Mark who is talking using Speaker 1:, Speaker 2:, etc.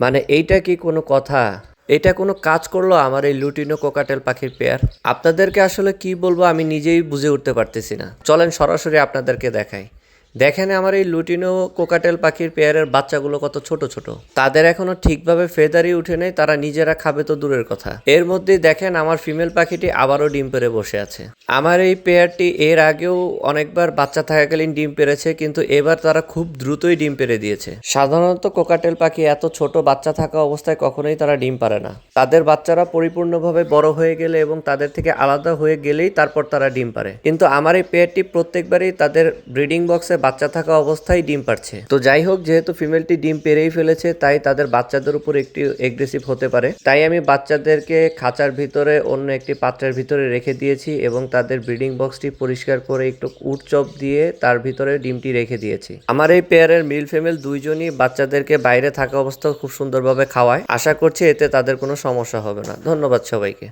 Speaker 1: মানে এইটা কি কোনো কথা? এটা কোনো কাজ করল আমার এই লুটিনো কোকাটেল পাখির পেয়ার? আপনাদেরকে আসলে কি বলব আমি নিজেই বুঝে উঠতে পারতেছি না। চলেন সরাসরি আপনাদেরকে দেখাই। দেখেন আমার এই লুটিনো কোকাটেল পাখির পেয়ারের বাচ্চাগুলো কত ছোট ছোট। তাদের এখনও ঠিকভাবে ফেদারই উঠে নেই, তারা নিজেরা খাবে তো দূরের কথা। এর মধ্যেই দেখেন আমার ফিমেল পাখিটি আবারও ডিম পেরে বসে আছে। আমার এই পেয়ারটি এর আগেও অনেকবার বাচ্চা থাকাকালীন ডিম পেরেছে কিন্তু এবার তারা খুব দ্রুতই ডিম পেরে দিয়েছে। সাধারণত কোকাটেল পাখি এত ছোট বাচ্চা থাকা অবস্থায় কখনোই তারা ডিম পারে না। তাদের বাচ্চারা পরিপূর্ণভাবে বড় হয়ে গেলে এবং তাদের থেকে আলাদা হয়ে গেলেই তারপর তারা ডিম পারে কিন্তু আমার এই পেয়ারটি প্রত্যেকবারই তাদের ব্রিডিং বক্সে বাচ্চা থাকা অবস্থায় ডিম পারছে তো যাই হোক, যেহেতু ফিমেলটি ডিম পেরেই ফেলেছে, তাই তাদের বাচ্চাদের উপর একটি এগ্রেসিভ হতে পারে। তাই আমি বাচ্চাদেরকে খাঁচার ভিতরে, অন্য একটি পাত্রের ভিতরে রেখে দিয়েছি এবং তাদের ব্রিডিং বক্সটি পরিষ্কার করে একটু উটচপ দিয়ে তার ভিতরে ডিমটি রেখে দিয়েছি। আমার এই পেয়ারের মিল ফিমেল দুইজনই বাচ্চাদেরকে বাইরে থাকা অবস্থা খুব সুন্দরভাবে খাওয়ায়। আশা করছি এতে তাদের কোনো সমস্যা হবে না। ধন্যবাদ সবাইকে।